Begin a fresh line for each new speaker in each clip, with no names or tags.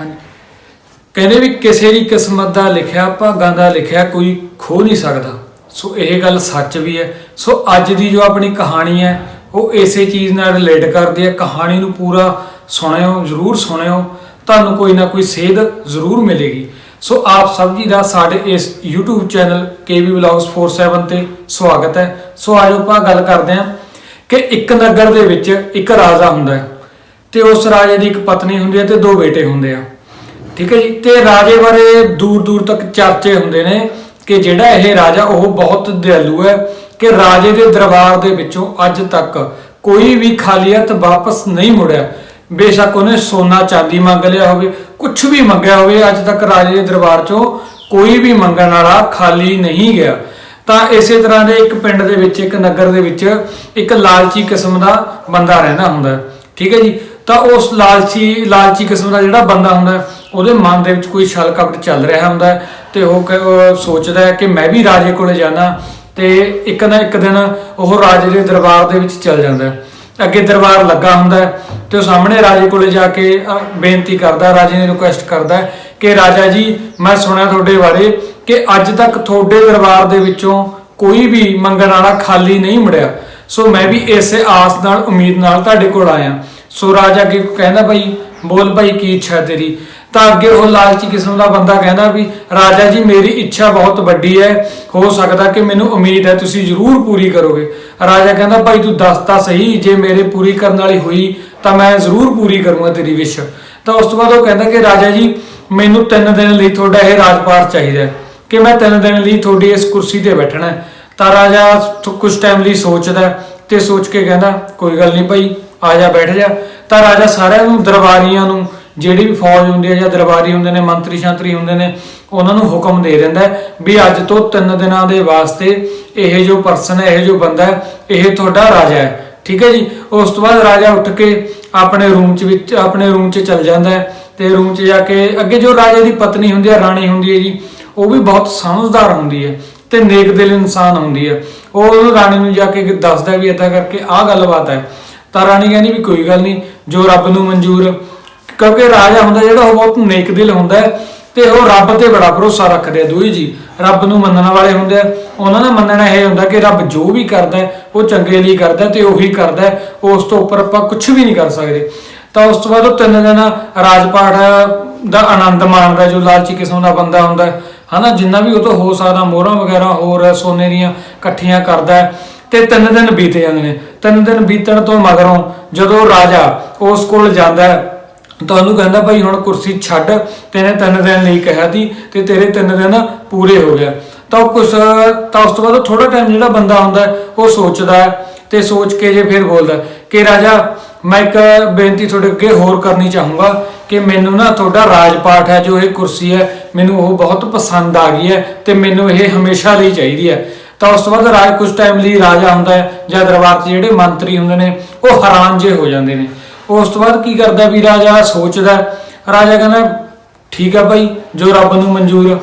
ਹਾਂਜੀ। ਕਹਿੰਦੇ ਵੀ ਕਿਸੇ ਦੀ ਕਿਸਮਤ ਦਾ ਲਿਖਿਆ ਭਾਗਾਂ ਦਾ ਲਿਖਿਆ ਕੋਈ ਖੋ ਨਹੀਂ ਸਕਦਾ। ਸੋ ਇਹ ਗੱਲ ਸੱਚ ਵੀ ਹੈ। ਸੋ ਅੱਜ ਦੀ ਜੋ ਆਪਣੀ ਕਹਾਣੀ ਹੈ, ਉਹ ਇਸੇ ਚੀਜ਼ ਨਾਲ ਰਿਲੇਟ ਕਰਦੀ ਹੈ। ਕਹਾਣੀ ਨੂੰ ਪੂਰਾ ਸੁਣਿਓ, ਜ਼ਰੂਰ ਸੁਣਿਓ। ਤੁਹਾਨੂੰ ਕੋਈ ਨਾ ਕੋਈ ਸੇਧ ਜ਼ਰੂਰ ਮਿਲੇਗੀ। ਸੋ ਆਪ ਸਭ ਜੀ ਦਾ ਸਾਡੇ ਇਸ YouTube ਚੈਨਲ KB Vlogs 47 ਤੇ ਸਵਾਗਤ ਹੈ। ਸੋ ਆਜੋ ਆਪਾਂ ਗੱਲ ਕਰਦੇ ਹਾਂ ਕਿ ਇੱਕ ਨਗਰ ਦੇ ਵਿੱਚ ਇੱਕ ਰਾਜਾ ਹੁੰਦਾ ਹੈ। ਤੇ ਉਸ ਰਾਜੇ ਦੀ ਇੱਕ ਪਤਨੀ ਹੁੰਦੀ ਹੈ ਤੇ ਦੋ ਬੇਟੇ ਹੁੰਦੇ ਆ। ਠੀਕ ਹੈ ਜੀ? ਤੇ ਰਾਜੇ ਬਾਰੇ ਦੂਰ ਦੂਰ ਤੱਕ ਚਰਚੇ ਹੁੰਦੇ ਨੇ ਕਿ ਜਿਹੜਾ ਇਹ ਰਾਜਾ ਉਹ ਬਹੁਤ ਦਿਆਲੂ ਹੈ ਕਿ ਰਾਜੇ ਦੇ ਦਰਬਾਰ ਦੇ ਵਿੱਚੋਂ ਅੱਜ ਤੱਕ ਕੋਈ ਵੀ ਖਾਲੀ ਵਾਪਸ ਨਹੀਂ ਮੁੜਿਆ। ਬੇਸ਼ੱਕ ਉਹਨੇ ਸੋਨਾ ਚਾਂਦੀ ਮੰਗ ਲਿਆ ਹੋਵੇ ਕੁਝ ਵੀ ਮੰਗਿਆ ਹੋਵੇ, ਅੱਜ ਤੱਕ ਰਾਜੇ ਦੇ ਦਰਬਾਰ ਚੋਂ ਕੋਈ ਵੀ ਮੰਗਣ ਵਾਲਾ ਖਾਲੀ ਨਹੀਂ ਗਿਆ। ਤਾਂ ਇਸੇ ਤਰ੍ਹਾਂ ਦੇ ਇੱਕ ਪਿੰਡ ਦੇ ਵਿੱਚ, ਇੱਕ ਨਗਰ ਦੇ ਵਿੱਚ ਇੱਕ ਲਾਲਚੀ ਕਿਸਮ ਦਾ ਬੰਦਾ ਰਹਿੰਦਾ ਹੁੰਦਾ। ਠੀਕ ਹੈ ਜੀ? ਤਾਂ ਉਸ ਲਾਲਚੀ ਲਾਲਚੀ ਕਿਸਮ ਦਾ ਜਿਹੜਾ ਬੰਦਾ ਹੁੰਦਾ ਉਹਦੇ ਮਨ ਦੇ ਵਿੱਚ ਕੋਈ ਛਲ ਕਪਟ ਚੱਲ ਰਿਹਾ ਹੁੰਦਾ ਹੈ ਤੇ ਉਹ ਕ- ਸੋਚਦਾ ਹੈ ਕਿ ਮੈਂ ਵੀ ਰਾਜੇ ਕੋਲੇ ਜਾਣਾ ਤੇ ਇੱਕ ਨਾ ਇੱਕ ਦਿਨ ਉਹ ਰਾਜੇ ਦੇ ਦਰਬਾਰ ਦੇ ਵਿੱਚ ਚੱਲ ਜਾਂਦਾ ਅੱਗੇ ਦਰਬਾਰ ਲੱਗਾ ਹੁੰਦਾ ਹੈ ਤੇ ਉਹ ਸਾਹਮਣੇ ਰਾਜੇ ਕੋਲੇ ਜਾ ਕੇ ਬੇਨਤੀ ਕਰਦਾ, ਰਾਜੇ ਨੇ ਰਿਕੁਐਸਟ ਕਰਦਾ ਕਿ ਰਾਜਾ ਜੀ, ਮੈਂ ਸੁਣਿਆ ਤੁਹਾਡੇ ਬਾਰੇ ਕਿ ਅੱਜ ਤੱਕ ਤੁਹਾਡੇ ਦਰਬਾਰ ਦੇ ਵਿੱਚੋਂ ਕੋਈ ਵੀ ਮੰਗਣ ਵਾਲਾ ਖਾਲੀ ਨਹੀਂ ਮੁੜਿਆ। ਸੋ ਮੈਂ ਵੀ ਇਸੇ ਆਸ ਨਾਲ, ਉਮੀਦ ਨਾਲ ਤੁਹਾਡੇ ਕੋਲ ਆਇਆ। ਸੋ ਰਾਜਾ ਅੱਗੇ ਕਹਿੰਦਾ ਭਾਈ, ਬੋਲ ਭਾਈ ਕੀ ਇੱਛਾ ਹੈ ਤੇਰੀ? ਤਾਂ ਅੱਗੇ ਉਹ ਲਾਲਚੀ ਕਿਸਮ ਦਾ ਬੰਦਾ ਕਹਿੰਦਾ ਵੀ, ਰਾਜਾ ਜੀ, ਮੇਰੀ ਇੱਛਾ ਬਹੁਤ ਵੱਡੀ ਹੈ। ਹੋ ਸਕਦਾ ਕਿ ਮੈਨੂੰ ਉਮੀਦ ਹੈ ਤੁਸੀਂ ਜ਼ਰੂਰ ਪੂਰੀ ਕਰੋਗੇ। ਰਾਜਾ ਕਹਿੰਦਾ, ਭਾਈ ਤੂੰ ਦੱਸ ਤਾਂ ਸਹੀ, ਜੇ ਮੇਰੇ ਪੂਰੀ ਕਰਨ ਵਾਲੀ ਹੋਈ, ਤਾਂ ਮੈਂ ਜ਼ਰੂਰ ਪੂਰੀ ਕਰੂੰਗਾ ਤੇਰੀ ਵਿਸ਼ ਤਾਂ ਉਸ ਤੋਂ ਬਾਅਦ ਉਹ ਕਹਿੰਦਾ ਕਿ, ਰਾਜਾ ਜੀ, ਮੈਨੂੰ ਤਿੰਨ ਦਿਨ ਲਈ ਤੁਹਾਡਾ ਇਹ ਰਾਜਪਾਠ ਚਾਹੀਦਾ ਹੈ ਕਿ ਮੈਂ ਤਿੰਨ ਦਿਨ ਲਈ ਤੁਹਾਡੀ ਇਸ ਕੁਰਸੀ ਤੇ ਬੈਠਣਾ ਹੈ। ਤਾਂ ਰਾਜਾ ਕੁਝ ਟਾਈਮ ਲਈ ਸੋਚਦਾ ਤੇ ਸੋਚ ਕੇ ਕਹਿੰਦਾ, ਕੋਈ ਗੱਲ ਨਹੀਂ ਭਾਈ ਆ ਜਾ ਬੈਠ ਜਾ। ਤਾਂ ਰਾਜਾ ਸਾਰਿਆਂ ਨੂੰ, ਦਰਬਾਰੀਆਂ ਨੂੰ, ਜਿਹੜੀ ਵੀ ਫੌਜ ਹੁੰਦੀ ਹੈ ਜਾਂ ਦਰਬਾਰੀ ਹੁੰਦੇ ਨੇ, ਮੰਤਰੀ ਸ਼ਾਂਤਰੀ ਹੁੰਦੇ ਨੇ, ਉਹਨਾਂ ਨੂੰ ਹੁਕਮ ਦੇ ਦਿੰਦਾ ਵੀ ਅੱਜ ਤੋਂ ਤਿੰਨ ਦਿਨਾਂ ਦੇ ਵਾਸਤੇ ਇਹ ਜੋ ਪਰਸਨ ਹੈ, ਇਹ ਜੋ ਬੰਦਾ ਹੈ, ਇਹ ਤੁਹਾਡਾ ਰਾਜਾ ਹੈ। ਠੀਕ ਹੈ ਜੀ? ਉਸ ਤੋਂ ਬਾਅਦ ਰਾਜਾ ਉੱਠ ਕੇ ਆਪਣੇ ਰੂਮ 'ਚ ਵਿੱਚ, ਆਪਣੇ ਰੂਮ 'ਚ ਚਲ ਜਾਂਦਾ ਹੈ ਤੇ ਰੂਮ 'ਚ ਜਾ ਕੇ ਅੱਗੇ ਜੋ ਰਾਜੇ ਦੀ ਪਤਨੀ ਹੁੰਦੀ ਹੈ, ਰਾਣੀ ਹੁੰਦੀ ਹੈ ਜੀ, ਉਹ ਵੀ ਬਹੁਤ ਸਮਝਦਾਰ ਹੁੰਦੀ ਹੈ ਤੇ ਨੇਕ ਦਿਲ ਇਨਸਾਨ ਹੁੰਦੀ ਹੈ। ਉਹ ਰਾਣੀ ਨੂੰ ਜਾ ਕੇ ਦੱਸਦਾ ਵੀ ਏਦਾਂ ਕਰਕੇ ਆਹ ਗੱਲਬਾਤ ਹੈ। ਤਾਂ ਰਾਣੀ ਕਹਿੰਦੀ ਵੀ ਕੋਈ ਗੱਲ ਨਹੀਂ, ਜੋ ਰੱਬ ਨੂੰ ਮਨਜ਼ੂਰ, ਕਿਉਂਕਿ ਰਾਜਾ ਹੁੰਦਾ ਜਿਹੜਾ ਉਹ ਬਹੁਤ ਨੇਕ ਦਿਲ ਹੁੰਦਾ ਹੈ ਤੇ ਉਹ ਰੱਬ ਤੇ ਬੜਾ ਭਰੋਸਾ ਰੱਖਦੇ ਆ ਦੋਈ ਜੀ। ਰੱਬ ਨੂੰ ਮੰਨਣ ਵਾਲੇ ਹੁੰਦੇ ਆ। ਉਹਨਾਂ ਦਾ ਮੰਨਣਾ ਇਹ ਹੁੰਦਾ ਕਿ ਰੱਬ ਜੋ ਵੀ ਕਰਦਾ ਉਹ ਚੰਗੇ ਲਈ ਕਰਦਾ ਤੇ ਉਹੀ ਕਰਦਾ ਉਸ ਤੋਂ ਉੱਪਰ ਆਪਾਂ ਕੁਝ ਵੀ ਨਹੀਂ ਕਰ ਸਕਦੇ। ਤਾਂ ਉਸ ਤੋਂ ਬਾਅਦ ਉਹ ਤਿੰਨ ਦਿਨ ਰਾਜਪਾਟ ਦਾ ਆਨੰਦ ਮਾਣਦਾ ਜੋ ਲਾਲਚੀ ਕਿਸਮ ਦਾ ਬੰਦਾ ਹੁੰਦਾ ਹਨਾ, ਜਿੰਨਾ ਵੀ ਉਹ ਤੋਂ ਹੋ ਸਕਦਾ ਮੋਹਰਾਂ ਵਗੈਰਾ ਹੋਰ ਸੋਨੇ ਦੀਆਂ ਇਕੱਠੀਆਂ ਕਰਦਾ ਤੇ ਤਿੰਨ ਦਿਨ ਬੀਤ ਜਾਂਦੇ ਨੇ। ਤਿੰਨ ਦਿਨ ਬੀਤਣ ਤੋਂ ਮਗਰੋਂ ਜਦੋਂ ਰਾਜਾ ਉਸ ਕੋਲ ਜਾਂਦਾ ਹੈ, ਤਾਂ ਉਹਨੂੰ ਕਹਿੰਦਾ, ਭਾਈ ਹੁਣ ਕੁਰਸੀ ਛੱਡ, ਤੈਨੇ ਤਿੰਨ ਦਿਨ ਲਈ ਕਿਹਾ ਸੀ ਤੇ ਤੇਰੇ ਤਿੰਨ ਦਿਨ ਪੂਰੇ ਹੋ ਗਿਆ ਤਾਂ ਕੁਛ ਤਾਂ ਉਸ ਤੋਂ ਬਾਅਦ ਥੋੜਾ ਟਾਈਮ ਜਿਹੜਾ ਬੰਦਾ ਹੁੰਦਾ ਉਹ ਸੋਚਦਾ ਹੈ ਤੇ ਸੋਚ ਕੇ ਜੇ ਫਿਰ ਬੋਲਦਾ ਕਿ, ਰਾਜਾ, ਮੈਂ ਇੱਕ ਬੇਨਤੀ ਤੁਹਾਡੇ ਅੱਗੇ ਹੋਰ ਕਰਨੀ ਚਾਹੂੰਗਾ ਕਿ ਮੈਨੂੰ ਨਾ ਤੁਹਾਡਾ ਰਾਜਪਾਟ ਹੈ, ਜੋ ਇਹ ਕੁਰਸੀ ਹੈ, ਮੈਨੂੰ ਉਹ ਬਹੁਤ ਪਸੰਦ ਆ ਗਈ ਹੈ ਤੇ ਮੈਨੂੰ ਇਹ ਹਮੇਸ਼ਾ ਲਈ ਚਾਹੀਦੀ ਹੈ। ਤਾਂ ਉਸ ਤੋਂ ਬਾਅਦ ਰਾਜ ਕੁਝ ਟਾਈਮ ਲਈ ਰਾਜਾ ਹੁੰਦਾ ਹੈ, ਜਾਂ ਦਰਬਾਰ 'ਚ ਜਿਹੜੇ ਮੰਤਰੀ ਹੁੰਦੇ ਨੇ, ਉਹ ਹੈਰਾਨ ਜੇ ਹੋ ਜਾਂਦੇ ਨੇ। ਉਸ ਤੋਂ ਬਾਅਦ ਕੀ ਕਰਦਾ ਵੀ ਰਾਜਾ ਸੋਚਦਾ ਰਾਜਾ ਕਹਿੰਦਾ, ਠੀਕ ਆ ਭਾਈ ਜੋ ਰੱਬ ਨੂੰ ਮਨਜ਼ੂਰ,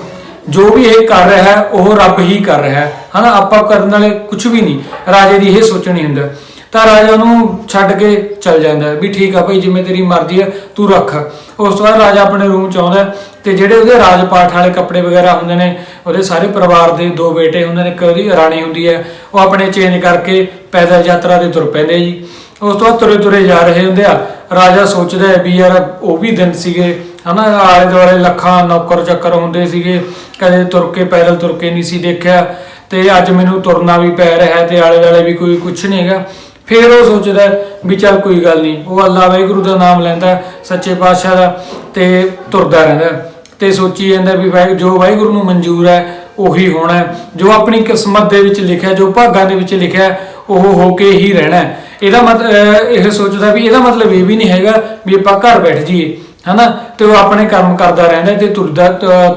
ਜੋ ਵੀ ਇਹ ਕਰ ਰਿਹਾ ਹੈ, ਉਹ ਰੱਬ ਹੀ ਕਰ ਰਿਹਾ ਹੈ। ਹਨਾ, ਆਪਾਂ ਕਰਨ ਵਾਲੇ ਕੁਝ ਵੀ ਨਹੀਂ, ਰਾਜੇ ਦੀ ਇਹ ਸੋਚਣੀ ਹੁੰਦਾ। ਤਾਂ ਰਾਜਾ ਉਹਨੂੰ ਛੱਡ ਕੇ ਚਲ ਜਾਂਦਾ ਵੀ ਠੀਕ ਆ ਭਾਈ ਜਿਵੇਂ ਤੇਰੀ ਮਰਜ਼ੀ ਹੈ, ਤੂੰ ਰੱਖ। ਉਸ ਤੋਂ ਬਾਅਦ ਰਾਜਾ ਆਪਣੇ ਰੂਮ ਚ ਆਉਂਦਾ ਤੇ ਜਿਹੜੇ ਉਹਦੇ ਰਾਜਪਾਠ ਵਾਲੇ ਕੱਪੜੇ ਵਗੈਰਾ ਹੁੰਦੇ ਨੇ, ਉਹਦੇ ਸਾਰੇ ਪਰਿਵਾਰ ਦੇ ਦੋ ਬੇਟੇ ਹੁੰਦੇ ਨੇ, ਇੱਕ ਉਹਦੀ ਰਾਣੀ ਹੁੰਦੀ ਹੈ, ਉਹ ਆਪਣੇ ਚੇਂਜ ਕਰਕੇ ਪੈਦਲ ਯਾਤਰਾ ਦੇ ਤੁਰ ਪੈਂਦੇ ਜੀ। ਉਸ ਤੋਂ ਬਾਅਦ ਤੁਰੇ ਤੁਰੇ ਜਾ ਰਹੇ ਹੁੰਦੇ ਆ। ਰਾਜਾ ਸੋਚਦਾ ਹੈ ਵੀ ਯਾਰ ਉਹ ਵੀ ਦਿਨ ਸੀਗੇ, ਹਨਾ, ਆਲੇ ਦੁਆਲੇ ਲੱਖਾਂ ਨੌਕਰ ਚੱਕਰ ਹੁੰਦੇ ਸੀਗੇ, ਕਦੇ ਤੁਰ ਕੇ ਪੈਦਲ ਤੁਰ ਕੇ ਨਹੀਂ ਸੀ ਦੇਖਿਆ, ਤੇ ਅੱਜ ਮੈਨੂੰ ਤੁਰਨਾ ਵੀ ਪੈ ਰਿਹਾ ਹੈ ਤੇ ਆਲੇ ਦੁਆਲੇ ਵੀ ਕੋਈ ਕੁਝ ਨਹੀਂ ਹੈਗਾ। ਫਿਰ ਉਹ ਸੋਚਦਾ ਵੀ ਚੱਲ ਕੋਈ ਗੱਲ ਨਹੀਂ, ਉਹ ਅੱਲਾ ਵਾਹਿਗੁਰੂ ਦਾ ਨਾਮ ਲੈਂਦਾ ਸੱਚੇ ਪਾਤਸ਼ਾਹ ਦਾ, ਤੇ ਤੁਰਦਾ ਰਹਿੰਦਾ ਤੇ ਸੋਚੀ ਜਾਂਦਾ ਵੀ ਵਾਹਿ, ਜੋ ਵਾਹਿਗੁਰੂ ਨੂੰ ਮਨਜ਼ੂਰ ਹੈ, ਉਹੀ ਹੋਣਾ ਜੋ ਆਪਣੀ ਕਿਸਮਤ ਦੇ ਵਿੱਚ ਲਿਖਿਆ, ਜੋ ਭਾਗਾਂ ਦੇ ਵਿੱਚ ਲਿਖਿਆ, ਉਹ ਹੋ ਕੇ ਹੀ ਰਹਿਣਾ ਇਹਦਾ ਮਤਲਬ ਇਹ ਸੋਚਦਾ ਵੀ ਇਹਦਾ ਮਤਲਬ ਇਹ ਵੀ ਨਹੀਂ ਹੈਗਾ ਵੀ ਆਪਾਂ ਘਰ ਬੈਠ ਜਾਈਏ, ਹਨਾ? ਤੇ ਉਹ ਆਪਣੇ ਕੰਮ ਕਰਦਾ ਰਹਿੰਦਾ ਤੇ ਤੁਰਦਾ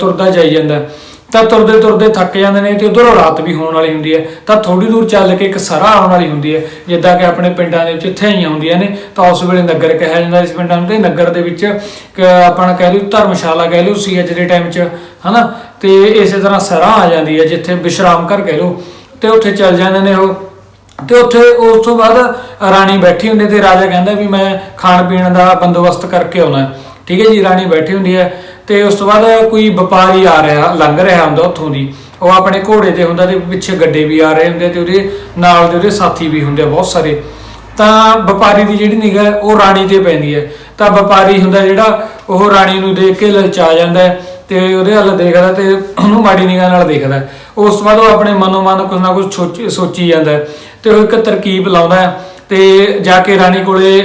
ਤੁਰਦਾ ਜਾਈ ਜਾਂਦਾ ਤਾਂ ਤੁਰਦੇ ਤੁਰਦੇ ਥੱਕ ਜਾਂਦੇ ਨੇ ਤੇ ਉਧਰੋਂ ਰਾਤ ਵੀ ਹੋਣ ਵਾਲੀ ਹੁੰਦੀ ਹੈ। ਤਾਂ ਥੋੜੀ ਦੂਰ ਚੱਲ ਕੇ ਇੱਕ ਸਰਾ ਆਉਣ ਵਾਲੀ ਹੁੰਦੀ ਹੈ। ਜਿੱਦਾਂ ਕਿ ਆਪਣੇ ਪਿੰਡਾਂ ਦੇ ਵਿੱਚ ਥਿਆਈਆਂ ਹੁੰਦੀਆਂ ਨੇ, ਤਾਂ ਉਸ ਵੇਲੇ ਨਗਰ ਕਿਹਾ ਜਾਂਦਾ ਇਸ ਪਿੰਡਾਂ ਨੂੰ ਤੇ ਨਗਰ ਦੇ ਵਿੱਚ ਆਪਣਾ ਕਹਿ ਲਓ ਧਰਮਸ਼ਾਲਾ ਕਹਿ ਲਓ ਸੀ ਅੱਜ ਦੇ ਟਾਈਮ 'ਚ, ਹਨਾ? ਤੇ ਇਸੇ ਤਰ੍ਹਾਂ ਸਰਾ ਆ ਜਾਂਦੀ ਹੈ ਜਿੱਥੇ ਵਿਸ਼ਰਾਮ ਘਰ ਕਹਿ ਲਓ, ਤੇ ਉੱਥੇ ਚੱਲ ਜਾਂਦੇ ਨੇ ਉਹ। ਤੇ ਉੱਥੇ ਉਸ ਤੋਂ ਬਾਅਦ ਰਾਣੀ ਬੈਠੀ ਹੁੰਦੀ ਤੇ ਰਾਜਾ ਕਹਿੰਦਾ ਵੀ ਮੈਂ ਖਾਣ ਪੀਣ ਦਾ ਬੰਦੋਬਸਤ ਕਰਕੇ ਆਉਣਾ ਠੀਕ ਹੈ ਜੀ, ਰਾਣੀ ਬੈਠੀ ਹੁੰਦੀ ਹੈ ਤੇ ਉਸ ਤੋਂ ਬਾਅਦ ਕੋਈ ਵਪਾਰੀ ਆ ਰਿਹਾ, ਲੰਘ ਰਿਹਾ ਹੁੰਦਾ ਉੱਥੋਂ ਦੀ। ਉਹ ਆਪਣੇ ਘੋੜੇ ਤੇ ਹੁੰਦਾ ਤੇ ਪਿੱਛੇ ਗੱਡੇ ਵੀ ਆ ਰਹੇ ਹੁੰਦੇ ਤੇ ਉਹਦੇ ਨਾਲ ਦੇ ਉਹਦੇ ਸਾਥੀ ਵੀ ਹੁੰਦੇ ਆ ਬਹੁਤ ਸਾਰੇ। ਤਾਂ ਵਪਾਰੀ ਦੀ ਜਿਹੜੀ ਨਿਗਾਹ ਉਹ ਰਾਣੀ ਤੇ ਪੈਂਦੀ ਹੈ। ਤਾਂ ਵਪਾਰੀ ਹੁੰਦਾ ਜਿਹੜਾ, ਉਹ ਰਾਣੀ ਨੂੰ ਦੇਖ ਕੇ ਲਲਚਾ ਜਾਂਦਾ ਹੈ ਤੇ ਉਹਦੇ ਹੱਲ ਦੇਖਦਾ ਤੇ ਉਹਨੂੰ ਮਾੜੀ ਨਿਗਾਹ ਨਾਲ ਦੇਖਦਾ ਉਸ ਤੋਂ ਬਾਅਦ ਉਹ ਆਪਣੇ ਮਨੋਂ ਮਨ ਕੁਝ ਨਾ ਕੁਝ ਸੋਚ- ਸੋਚੀ ਜਾਂਦਾ ਹੈ ਤੇ ਉਹ ਇੱਕ ਤਰਕੀਬ ਲਾਉਂਦਾ ਹੈ ਤੇ ਜਾ ਕੇ ਰਾਣੀ ਕੋਲੇ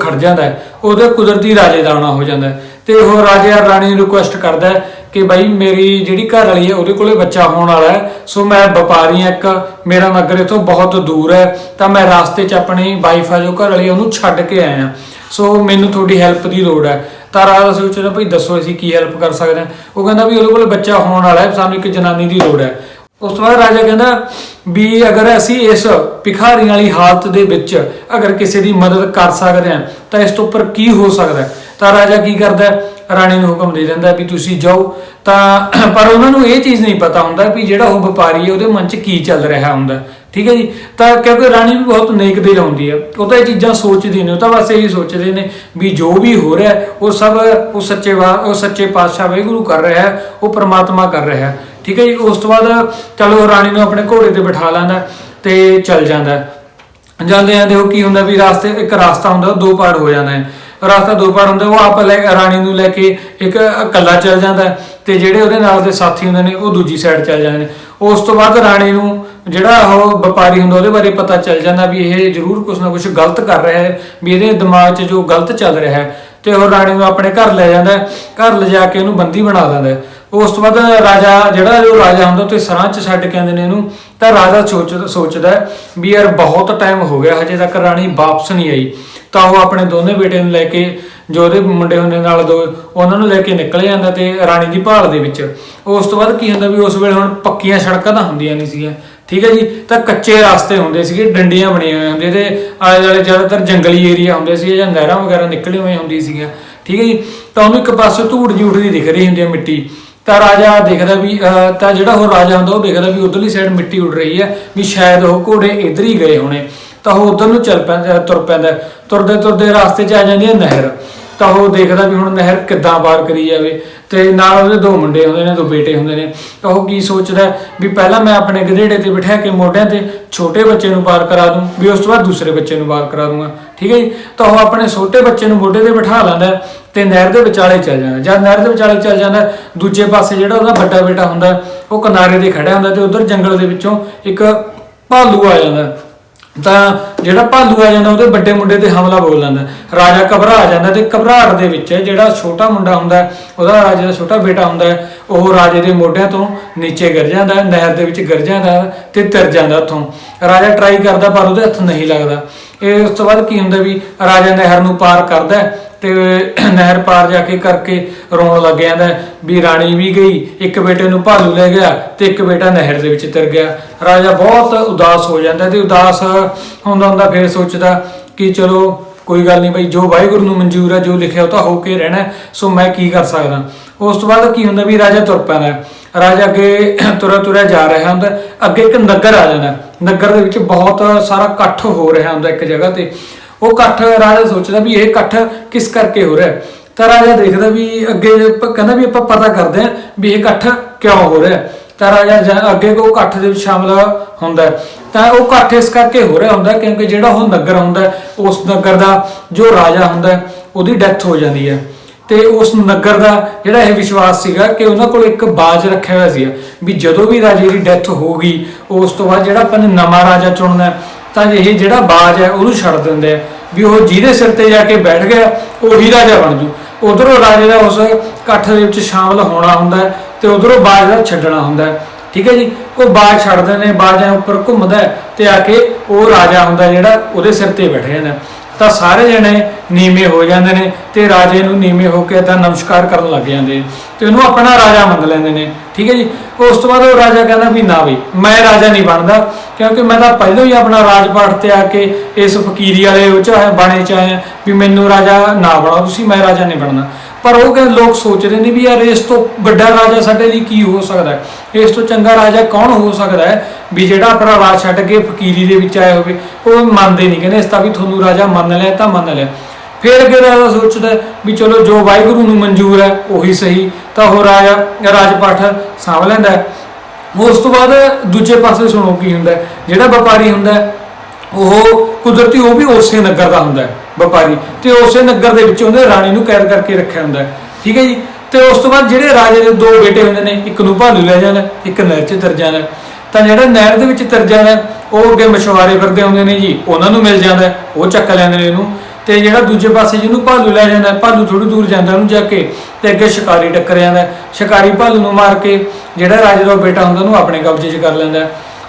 ਖੜ ਜਾਂਦਾ ਉਹਦੇ ਕੁਦਰਤੀ ਰਾਜੇ ਦਾ ਆਉਣਾ ਹੋ ਜਾਂਦਾ ਤੇ ਉਹ ਰਾਜੇ ਆ ਰਾਣੀ ਨੂੰ ਰਿਕੁਐਸਟ ਕਰਦਾ ਕਿ ਭਾਈ ਮੇਰੀ ਜਿਹੜੀ ਘਰ ਵਾਲੀ ਹੈ, ਉਹਦੇ ਕੋਲੇ ਬੱਚਾ ਹੋਣ ਵਾਲਾ ਹੈ। ਸੋ ਮੈਂ ਵਪਾਰੀ ਹਾਂ ਇੱਕ, ਮੇਰਾ ਨਗਰ ਇਥੋਂ ਬਹੁਤ ਦੂਰ ਹੈ। ਤਾਂ ਮੈਂ ਰਾਸਤੇ 'ਚ ਆਪਣੀ ਵਾਈਫ ਆ, ਜੋ ਘਰ ਵਾਲੀ ਉਹਨੂੰ ਛੱਡ ਕੇ ਆਇਆ ਸੋ ਮੈਨੂੰ ਤੁਹਾਡੀ ਹੈਲਪ ਦੀ ਲੋੜ ਹੈ। ਤਾਂ ਰਾਜਾ ਸੋਚਦਾ ਭਾਈ ਦੱਸੋ ਅਸੀਂ ਕੀ ਹੈਲਪ ਕਰ ਸਕਦੇ ਹਾਂ। ਉਹ ਕਹਿੰਦਾ ਵੀ ਉਹਦੇ ਕੋਲ ਬੱਚਾ ਹੋਣ ਵਾਲਾ ਹੈ, ਸਾਨੂੰ ਇੱਕ ਜਨਾਨੀ ਦੀ ਲੋੜ ਹੈ। ਉਸ ਤੋਂ ਬਾਅਦ ਰਾਜਾ ਕਹਿੰਦਾ ਵੀ ਅਗਰ ਅਸੀਂ ਇਸ ਭਿਖਾਰੀ ਵਾਲੀ ਹਾਲਤ ਦੇ ਵਿੱਚ ਅਗਰ ਕਿਸੇ ਦੀ ਮਦਦ ਕਰ ਸਕਦੇ ਹਾਂ, ਤਾਂ ਇਸ ਤੋਂ ਉੱਪਰ ਕੀ ਹੋ ਸਕਦਾ ਤਾਂ ਰਾਜਾ ਕੀ ਕਰਦਾ ਰਾਣੀ ਨੂੰ ਹੁਕਮ ਦੇ ਦਿੰਦਾ ਵੀ ਤੁਸੀਂ ਜਾਓ। ਤਾਂ ਪਰ ਉਹਨਾਂ ਨੂੰ ਇਹ ਚੀਜ਼ ਨਹੀਂ ਪਤਾ ਹੁੰਦਾ ਵੀ ਜਿਹੜਾ ਉਹ ਵਪਾਰੀ ਹੈ, ਉਹਦੇ ਮਨ 'ਚ ਕੀ ਚੱਲ ਰਿਹਾ ਹੁੰਦਾ। ਠੀਕ ਹੈ ਜੀ? ਤਾਂ ਕਿਉਂਕਿ ਰਾਣੀ ਵੀ ਬਹੁਤ ਨੇਕ ਦਿਲ ਹੁੰਦੀ ਹੈ। ਉਹ ਤਾਂ ਇਹ ਚੀਜ਼ਾਂ ਸੋਚਦੀ ਨੇ, ਉਹ ਤਾਂ ਬਸ ਇਹੀ ਸੋਚਦੇ ਨੇ ਵੀ ਜੋ ਵੀ ਹੋ ਰਿਹਾ, ਉਹ ਸਭ, ਉਹ ਸੱਚੇ ਵਾ, ਉਹ ਸੱਚੇ ਪਾਤਸ਼ਾਹ ਵਾਹਿਗੁਰੂ ਕਰ ਰਿਹਾ ਹੈ, ਉਹ ਪਰਮਾਤਮਾ ਕਰ ਰਿਹਾ ਹੈ। ਠੀਕ ਹੈ ਜੀ, ਉਸ ਤੋਂ ਬਾਅਦ ਚਲੋ ਉਹ ਰਾਣੀ ਨੂੰ ਆਪਣੇ ਘੋੜੇ ਤੇ ਬਿਠਾ ਲੈਂਦਾ ਤੇ ਚੱਲ ਜਾਂਦਾ ਜਾਂਦੇ ਜਾਂਦੇ ਉਹ ਕੀ ਹੁੰਦਾ ਵੀ ਰਾਸਤੇ, ਇੱਕ ਰਾਸਤਾ ਹੁੰਦਾ ਦੋ ਪਾੜ ਹੋ ਜਾਂਦਾ ਹੈ। ਰਾਸਤਾ ਦੋ ਪਾੜ ਹੁੰਦਾ, ਉਹ ਆਪ ਲੈ ਰਾਣੀ ਨੂੰ ਲੈ ਕੇ ਇੱਕ ਇਕੱਲਾ ਚੱਲ ਜਾਂਦਾ ਤੇ ਜਿਹੜੇ ਉਹਦੇ ਨਾਲ ਦੇ ਸਾਥੀ ਹੁੰਦੇ ਨੇ, ਉਹ ਦੂਜੀ ਸਾਈਡ ਚੱਲ ਜਾਂਦੇ ਨੇ। ਉਸ ਤੋਂ ਬਾਅਦ ਰਾਣੀ ਨੂੰ ਜਿਹੜਾ ਉਹ ਵਪਾਰੀ ਹੁੰਦਾ, ਉਹਦੇ ਬਾਰੇ ਪਤਾ ਚੱਲ ਜਾਂਦਾ ਵੀ ਇਹ ਜ਼ਰੂਰ ਕੁਝ ਨਾ ਕੁਝ ਗਲਤ ਕਰ ਰਿਹਾ ਹੈ, ਵੀ ਇਹਦੇ ਦਿਮਾਗ 'ਚ ਜੋ ਗਲਤ ਚੱਲ ਰਿਹਾ ਹੈ ਤੇ ਉਹ ਰਾਣੀ ਨੂੰ ਆਪਣੇ ਘਰ ਲੈ ਜਾਂਦਾ ਘਰ ਲਿਜਾ ਕੇ ਉਹਨੂੰ ਬੰਦੀ ਬਣਾ ਦਿੰਦਾ ਉਸ ਤੋਂ ਬਾਅਦ ਰਾਜਾ ਜਿਹੜਾ ਜੋ ਰਾਜਾ ਹੁੰਦਾ ਤੇ ਸਰਾਂ ਚ ਛੱਡ ਕੇ ਆਉਂਦੇ ਨੇ ਇਹਨੂੰ, ਤਾਂ ਰਾਜਾ ਸੋਚ ਸੋਚਦਾ ਵੀ ਯਾਰ ਬਹੁਤ ਟਾਈਮ ਹੋ ਗਿਆ, ਹਜੇ ਤੱਕ ਰਾਣੀ ਵਾਪਸ ਨਹੀਂ ਆਈ। ਤਾਂ ਉਹ ਆਪਣੇ ਦੋਨੇ ਬੇਟੇ ਨੂੰ ਲੈ ਕੇ, ਜੋ ਉਹਦੇ ਮੁੰਡੇ ਹੁੰਦੇ ਨਾਲ ਦੋ, ਉਹਨਾਂ ਨੂੰ ਲੈ ਕੇ ਨਿਕਲ ਜਾਂਦਾ ਤੇ ਰਾਣੀ ਦੀ ਭਾਲ ਦੇ ਵਿੱਚ। ਉਸ ਤੋਂ ਬਾਅਦ ਕੀ ਹੁੰਦਾ ਵੀ ਉਸ ਵੇਲੇ ਹੁਣ ਪੱਕੀਆਂ ਸੜਕਾਂ ਤਾਂ ਹੁੰਦੀਆਂ ਨਹੀਂ ਸੀਗੀਆਂ। ਠੀਕ ਹੈ ਜੀ? ਤਾਂ ਕੱਚੇ ਰਸਤੇ ਹੁੰਦੇ ਸੀਗੇ, ਡੰਡੀਆਂ ਬਣੀਆਂ ਹੋਈਆਂ ਹੁੰਦੀਆਂ ਤੇ ਆਲੇ ਦੁਆਲੇ ਜ਼ਿਆਦਾਤਰ ਜੰਗਲੀ ਏਰੀਆ ਹੁੰਦੇ ਸੀ ਜਾਂ ਨਹਿਰਾਂ ਵਗੈਰਾ ਨਿਕਲੀ ਹੋਈਆਂ ਹੁੰਦੀਆਂ ਸੀਗੀਆਂ। ਠੀਕ ਹੈ ਜੀ? ਤਾਂ ਉਹਨੂੰ ਇੱਕ ਪਾਸੇ ਧੂੜ ਜੀ ਉੱਠਦੀ ਦਿਖ ਰਹੀ ਹੁੰਦੀ ਹੈ ਮਿੱਟੀ। ਤਾਂ ਰਾਜਾ ਦੇਖਦਾ ਵੀ ਅਹ, ਤਾਂ ਜਿਹੜਾ ਉਹ ਰਾਜਾ ਹੁੰਦਾ ਉਹ ਦੇਖਦਾ ਵੀ ਉਧਰਲੀ ਸਾਈਡ ਮਿੱਟੀ ਉੱਡ ਰਹੀ ਹੈ ਵੀ ਸ਼ਾਇਦ ਉਹ ਘੋੜੇ ਇੱਧਰ ਹੀ ਗਏ ਹੋਣੇ। ਤਾਂ ਉਹ ਉਧਰ ਨੂੰ ਚੱਲ ਪੈਂਦਾ ਤੁਰ ਪੈਂਦਾ। ਤੁਰਦੇ ਤੁਰਦੇ ਰਾਸਤੇ 'ਚ ਆ ਜਾਂਦੀ ਹੈ ਨਹਿਰ। ਤਾਂ ਉਹ ਦੇਖਦਾ ਵੀ ਹੁਣ ਨਹਿਰ ਕਿੱਦਾਂ ਪਾਰ ਕਰੀ ਜਾਵੇ। ਤੇ ਨਾਲ ਉਹਦੇ ਦੋ ਮੁੰਡੇ ਹੁੰਦੇ ਨੇ ਦੋ ਬੇਟੇ ਹੁੰਦੇ ਨੇ। ਤਾਂ ਉਹ ਕੀ ਸੋਚਦਾ ਵੀ ਪਹਿਲਾਂ ਮੈਂ ਆਪਣੇ ਗਧੇੜੇ ਤੇ ਬਿਠਾ ਕੇ ਮੋਢਿਆਂ ਤੇ ਛੋਟੇ ਬੱਚੇ ਨੂੰ ਪਾਰ ਕਰਾ ਦੂੰ ਵੀ ਉਸ ਤੋਂ ਬਾਅਦ ਦੂਸਰੇ ਬੱਚੇ ਨੂੰ ਪਾਰ ਕਰਾ ਦੂੰਗਾ। ਠੀਕ ਹੈ ਜੀ? ਤਾਂ ਉਹ ਆਪਣੇ ਛੋਟੇ ਬੱਚੇ ਨੂੰ ਮੋਢੇ ਤੇ ਬਿਠਾ ਲੈਂਦਾ ਤੇ ਨਹਿਰ ਦੇ ਵਿਚਾਲੇ ਚੱਲ ਜਾਂਦਾ ਜਦ ਨਹਿਰ ਦੇ ਵਿਚਾਲੇ ਚੱਲ ਜਾਂਦਾ ਦੂਜੇ ਪਾਸੇ ਜਿਹੜਾ ਉਹਦਾ ਵੱਡਾ ਬੇਟਾ ਹੁੰਦਾ ਉਹ ਕਿਨਾਰੇ ਤੇ ਖੜਿਆ ਹੁੰਦਾ ਤੇ ਉਧਰ ਜੰਗਲ ਦੇ ਵਿੱਚੋਂ ਇੱਕ ਭਾਲੂ ਆ ਜਾਂਦਾ ਤਾਂ ਜਿਹੜਾ ਭਾਲੂ ਆ ਜਾਂਦਾ, ਉਹਦੇ ਵੱਡੇ ਮੁੰਡੇ ਤੇ ਹਮਲਾ ਬੋਲ ਲੈਂਦਾ ਰਾਜਾ ਘਬਰਾ ਜਾਂਦਾ ਤੇ ਘਬਰਾਹਟ ਦੇ ਵਿੱਚ ਜਿਹੜਾ ਛੋਟਾ ਮੁੰਡਾ ਹੁੰਦਾ ਉਹਦਾ ਰਾਜੇ ਦਾ ਛੋਟਾ ਬੇਟਾ ਹੁੰਦਾ ਉਹ ਰਾਜੇ ਦੇ ਮੋਢਿਆਂ ਤੋਂ ਨੀਚੇ ਗਿਰ ਜਾਂਦਾ ਨਹਿਰ ਦੇ ਵਿੱਚ ਗਿਰ ਜਾਂਦਾ ਤੇ ਤਰ ਜਾਂਦਾ ਉੱਥੋਂ। ਰਾਜਾ ਟਰਾਈ ਕਰਦਾ ਪਰ ਉਹਦੇ ਹੱਥ ਨਹੀਂ ਲੱਗਦਾ। ਇਹ ਉਸ ਤੋਂ ਬਾਅਦ ਕੀ ਹੁੰਦਾ ਵੀ ਰਾਜਾ ਨਹਿਰ ਨੂੰ ਪਾਰ ਕਰਦਾ ਹੈ ਤੇ ਨਹਿਰ ਪਾਰ ਜਾ ਕੇ ਕਰਕੇ ਰੋਣ ਲੱਗ ਜਾਂਦਾ ਵੀ ਰਾਣੀ ਵੀ ਗਈ, ਇੱਕ ਬੇਟੇ ਨੂੰ ਭਾਲੂ ਲੈ ਗਿਆ ਤੇ ਇੱਕ ਬੇਟਾ ਨਹਿਰ ਦੇ ਵਿੱਚ ਤਰ ਗਿਆ। ਰਾਜਾ ਬਹੁਤ ਉਦਾਸ ਹੋ ਜਾਂਦਾ ਹੈ ਤੇ ਉਦਾਸ ਹੁੰਦਾ ਹੁੰਦਾ ਫਿਰ ਸੋਚਦਾ ਕਿ ਚਲੋ ਕੋਈ ਗੱਲ ਨਹੀਂ ਬਈ, ਜੋ ਵਾਹਿਗੁਰੂ ਨੂੰ ਮਨਜ਼ੂਰ ਹੈ, ਜੋ ਲਿਖਿਆ ਉਹ ਤਾਂ ਹੋ ਕੇ ਰਹਿਣਾ ਸੋ ਮੈਂ ਕੀ ਕਰ ਸਕਦਾ। ਉਸ ਤੋਂ ਬਾਅਦ ਕੀ ਹੁੰਦਾ ਵੀ ਰਾਜਾ ਤੁਰ ਪੈਂਦਾ ਰਾਜਾ ਅੱਗੇ ਤੁਰਿਆ ਤੁਰਿਆ ਜਾ ਰਿਹਾ ਹੁੰਦਾ, ਅੱਗੇ ਇੱਕ ਨਗਰ ਆ ਜਾਂਦਾ। ਨਗਰ ਦੇ ਵਿੱਚ ਬਹੁਤ ਸਾਰਾ ਇਕੱਠ ਹੋ ਰਿਹਾ ਹੁੰਦਾ ਇੱਕ ਜਗ੍ਹਾ ਤੇ। ਉਹ ਇਕੱਠ ਰਾਜਾ ਸੋਚਦਾ ਵੀ ਇਹ ਇਕੱਠ ਕਿਸ ਕਰਕੇ ਹੋ ਰਿਹਾ ਤਾਂ ਰਾਜਾ ਦੇਖਦਾ ਵੀ ਅੱਗੇ ਕਹਿੰਦਾ ਵੀ ਆਪਾਂ ਪਤਾ ਕਰਦੇ ਹਾਂ ਵੀ ਇਹ ਇਕੱਠ ਕਿਉਂ ਹੋ ਰਿਹਾ ਤਾਂ ਰਾਜਾ ਅੱਗੇ ਕੋ ਇਕੱਠ ਦੇ ਵਿੱਚ ਸ਼ਾਮਲ ਹੁੰਦਾ ਤਾਂ ਉਹ ਇਕੱਠ ਇਸ ਕਰਕੇ ਹੋ ਰਿਹਾ ਹੁੰਦਾ ਕਿਉਂਕਿ ਜਿਹੜਾ ਉਹ ਨਗਰ ਹੁੰਦਾ ਉਸ ਨਗਰ ਦਾ ਜੋ ਰਾਜਾ ਹੁੰਦਾ ਉਹਦੀ ਡੈਥ ਹੋ ਜਾਂਦੀ ਹੈ। ਤੇ ਉਸ ਨਗਰ ਦਾ ਜਿਹੜਾ ਇਹ ਵਿਸ਼ਵਾਸ ਸੀਗਾ ਕਿ ਉਹਨਾਂ ਕੋਲ ਇੱਕ ਬਾਜ ਰੱਖਿਆ ਹੋਇਆ ਸੀ ਵੀ ਜਦੋਂ ਵੀ ਰਾਜੇ ਦੀ ਡੈਥ ਹੋਊਗੀ ਉਸ ਤੋਂ ਬਾਅਦ ਜਿਹੜਾ ਆਪਾਂ ਨੇ ਨਵਾਂ ਰਾਜਾ ਚੁਣਨਾ ਤਾਂ ਇਹ ਜਿਹੜਾ ਬਾਜ ਹੈ ਉਹਨੂੰ ਛੱਡ ਦਿੰਦੇ ਆ ਵੀ ਉਹ ਜਿਹਦੇ ਸਿਰ ਤੇ ਜਾ ਕੇ ਬੈਠ ਗਿਆ, ਉਹੀ ਰਾਜਾ ਬਣ ਜੂ। ਉਧਰੋਂ ਰਾਜੇ ਦਾ ਉਸ ਇਕੱਠ ਦੇ ਵਿੱਚ ਸ਼ਾਮਲ ਹੋਣਾ ਹੁੰਦਾ ਹੈ ਤੇ ਉਧਰੋਂ ਬਾਜ ਦਾ ਛੱਡਣਾ ਹੁੰਦਾ ਠੀਕ ਹੈ ਜੀ? ਉਹ ਬਾਜ ਛੱਡਦੇ ਨੇ, ਬਾਜਾਂ ਉੱਪਰ ਘੁੰਮਦਾ ਹੈ ਤੇ ਆ ਕੇ ਉਹ ਰਾਜਾ ਹੁੰਦਾ ਜਿਹੜਾ ਉਹਦੇ ਸਿਰ ਤੇ ਬੈਠ ਜਾਂਦਾ ਤਾਂ ਸਾਰੇ ਜਣੇ ਨੀਵੇਂ ਹੋ ਜਾਂਦੇ ਨੇ ਤੇ ਰਾਜੇ ਨੂੰ ਨੀਵੇਂ ਹੋ ਕੇ ਤਾਂ ਨਮਸਕਾਰ ਕਰਨ ਲੱਗ ਜਾਂਦੇ ਨੇ ਤੇ ਉਹਨੂੰ ਆਪਣਾ ਰਾਜਾ ਮੰਨ ਲੈਂਦੇ ਨੇ, ਠੀਕ ਹੈ ਜੀ? ਉਸ ਤੋਂ ਬਾਅਦ ਉਹ ਰਾਜਾ ਕਹਿੰਦਾ ਵੀ ਨਾ ਬਈ, ਮੈਂ ਰਾਜਾ ਨਹੀਂ ਬਣਦਾ, ਕਿਉਂਕਿ ਮੈਂ ਤਾਂ ਪਹਿਲਾਂ ਹੀ ਆਪਣਾ ਰਾਜਪਾਟ ਤੇ ਆ ਕੇ ਇਸ ਫਕੀਰੀ ਵਾਲੇ ਉਹ ਚ ਬਾਣੇ ਚ ਆਇਆ ਵੀ ਮੈਨੂੰ ਰਾਜਾ ਨਾ ਬਣਾਓ, ਤੁਸੀਂ ਮੈਂ ਰਾਜਾ ਨਹੀਂ ਬਣਨਾ। ਪਰ ਉਹ ਕਹਿੰਦੇ ਲੋਕ ਸੋਚ ਰਹੇ ਨੇ ਵੀ ਯਾਰ ਇਸ ਤੋਂ ਵੱਡਾ ਰਾਜਾ ਸਾਡੇ ਲਈ ਕੀ ਹੋ ਸਕਦਾ ਹੈ? ਇਸ ਤੋਂ ਚੰਗਾ ਰਾਜਾ ਕੌਣ ਹੋ ਸਕਦਾ ਹੈ? ਵੀ ਜਿਹੜਾ ਆਪਣਾ ਰਾਜ ਛੱਡ ਕੇ ਫਕੀਰੀ ਦੇ ਵਿੱਚ ਆਇਆ ਹੋਵੇ, ਉਹ ਮੰਨਦੇ ਨਹੀਂ, ਕਹਿੰਦੇ ਇਸ ਤਾਂ ਵੀ ਤੁਹਾਨੂੰ ਰਾਜਾ ਮੰਨ ਲਿਆ ਤਾਂ ਮੰਨ ਲਿਆ। ਫਿਰ ਅੱਗੇ ਰਾਜਾ ਸੋਚਦਾ ਵੀ ਚਲੋ ਜੋ ਵਾਹਿਗੁਰੂ ਨੂੰ ਮਨਜ਼ੂਰ ਹੈ, ਉਹੀ ਸਹੀ, ਤਾਂ ਉਹ ਰਾਜਾ, ਰਾਜਪਾਠ ਸਾਂਭ ਲੈਂਦਾ ਹੈ। ਉਸ ਤੋਂ ਬਾਅਦ ਦੂਜੇ ਪਾਸੇ ਸੁਣੋ ਕੀ ਹੁੰਦਾ ਜਿਹੜਾ ਵਪਾਰੀ ਹੁੰਦਾ ਉਹ ਕੁਦਰਤੀ ਉਹ ਵੀ ਉਸੇ ਨਗਰ ਦਾ ਹੁੰਦਾ ਹੈ। ਵਪਾਰੀ। ਤੇ ਉਸੇ ਨਗਰ ਦੇ ਵਿੱਚ ਉਹਨੇ ਰਾਣੀ ਨੂੰ ਕੈਦ ਕਰਕੇ ਰੱਖਿਆ ਹੁੰਦਾ ਠੀਕ ਹੈ ਜੀ? ਤੇ ਉਸ ਤੋਂ ਬਾਅਦ ਜਿਹੜੇ ਰਾਜੇ ਦੇ ਦੋ ਬੇਟੇ ਹੁੰਦੇ ਨੇ, ਇੱਕ ਨੂੰ ਭਾਲੂ ਲੈ ਜਾਂਦਾ ਇੱਕ ਨਹਿਰ 'ਚ ਤਰ ਜਾਣਾ। ਤਾਂ ਜਿਹੜਾ ਨਹਿਰ ਦੇ ਵਿੱਚ ਤਰ ਜਾਣਾ, ਉਹ ਅੱਗੇ ਮਸ਼ਵਾਰੇ ਫਿਰਦੇ ਹੁੰਦੇ ਨੇ ਜੀ, ਉਹਨਾਂ ਨੂੰ ਮਿਲ ਜਾਂਦਾ ਉਹ ਚੱਕ ਲੈਂਦੇ ਨੇ ਇਹਨੂੰ। ਤੇ ਜਿਹੜਾ ਦੂਜੇ ਪਾਸੇ ਜਿਹਨੂੰ ਭਾਲੂ ਲੈ ਜਾਂਦਾ ਭਾਲੂ ਥੋੜੀ ਦੂਰ ਜਾਂਦਾ ਉਹਨੂੰ ਜਾ ਕੇ, ਤੇ ਅੱਗੇ ਸ਼ਿਕਾਰੀ ਟੱਕਰ ਜਾਂਦਾ ਸ਼ਿਕਾਰੀ ਭਾਲੂ ਨੂੰ ਮਾਰ ਕੇ ਜਿਹੜਾ ਰਾਜੇ ਦਾ ਬੇਟਾ ਹੁੰਦਾ, ਉਹਨੂੰ ਆਪਣੇ ਕਬਜ਼ੇ 'ਚ ਕਰ ਲੈਂਦਾ